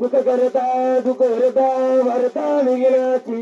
सुख करता दुख हरता भरता विघ्नाची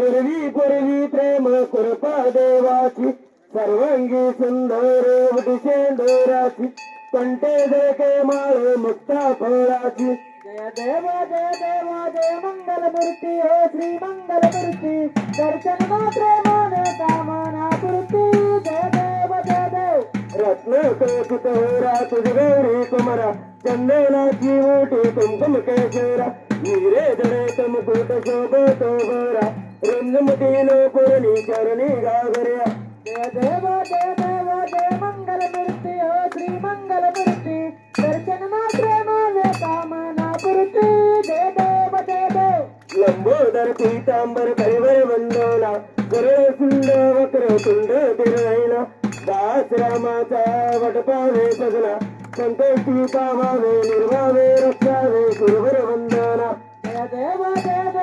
निर्वी पूर्वी प्रेम कृपा देवाची सर्वांगी सुंदर दिशेंदोराची कंटे देखे माळ मुक्ता फळाची जय देवा जय देवा जय मंगल मूर्ती हो श्री मंगल मूर्ती दर्शन मात्र मन कामना पूर्ती जय देव जय देव रत्न कौतुक हो रा तुझ गौरी कुमरा చందేనా జీవోటు కుంకుమ కేశోరా మీరే దొరేతమ కూట శోభతో గోరా రంగమతిలో పురణి చరణి గాగరయా జయ దేవ జయ దేవ జయ మంగళ మృతి ఓ శ్రీ కంటే సీతామావే నిర్వావే రక్షావే గురువర వందన దేవ దేవ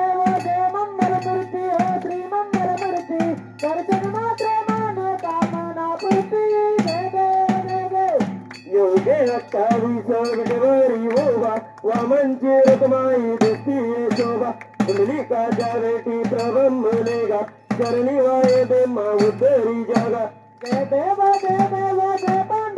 దేమందర మూర్తి ఓ శ్రీమందర మూర్తి దర్శన మాత్రమాన కామన పూర్తి యోగే రక్షాది సాగటవారి ఓవా వామంచి రకమాయి దుస్తి శోభ కుండలికా జావేటి ప్రభమ్ములేగా చరణి వాయే బ్రహ్మ ఉద్దరి జాగా దేవ దేవ దేవ దేవ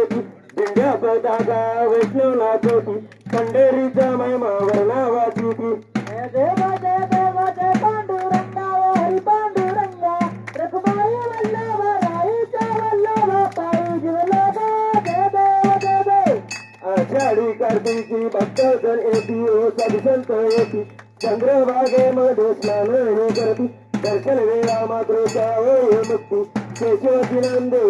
दादा वैष्णव नाचवती पंढरीचा महिमा पांडुरंगा आषाढी कार्तिकी भक्त जर येती ओ सदसंत येती करती दर्शन वेळा मात्र मुक्ती केशवची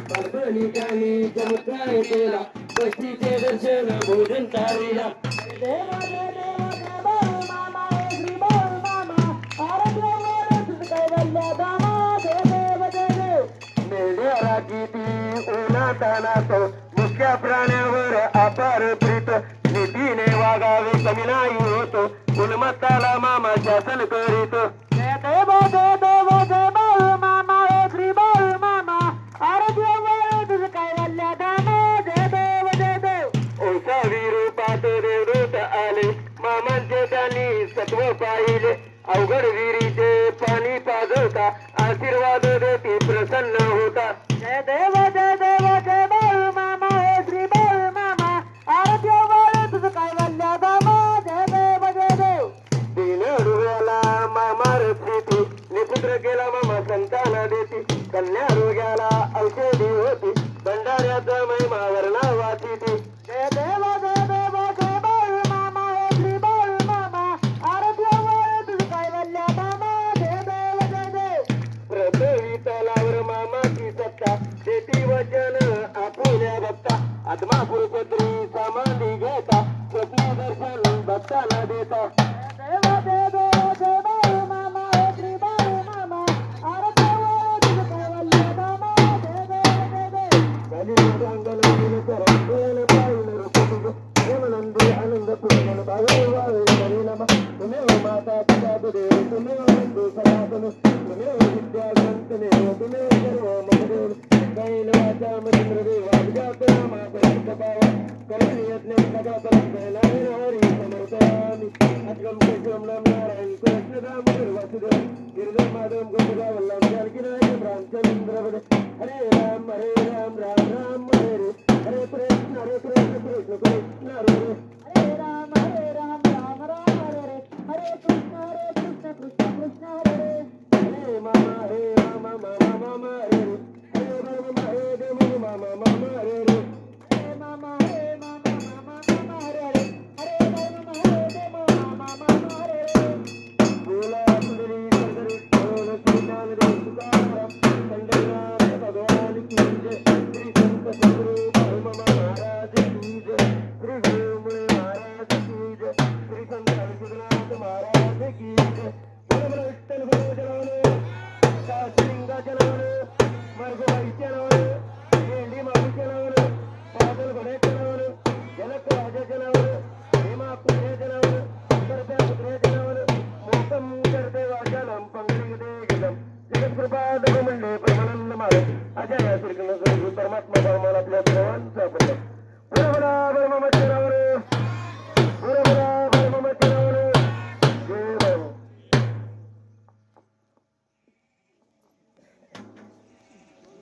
परभणी ठाणे चमत्कार केला दर्शन भोजन तारीला मुख्या प्राण्यावर अपार प्रीत नीतीने वागावे कमी नाही होतो गुणमत्ताला मामा शासन करीत अवघड विहिरीचे पाणी पाजवता आशीर्वाद देते प्रसन्न होता जय देवा जय देवा जय बाळू मामा हे श्री बाळू मामा आरती तुझ काय वल्ल्या बाबा जय देवा जय देव दिन रुग्णाला मामा रथी निपुत्र केला मामा संताला देती कन्या आत्मापुर छत्री समाधि घेता स्वप्न दर्शन भक्ताला देता देवा देवा देवा मामा श्रीबा मामा తుమే విద్యాసంతనే తుమే సర్వమదేవ Mama, hey, mama, mama, mama, mama, mama, re, re. Hey mama, hey mama. ராமராம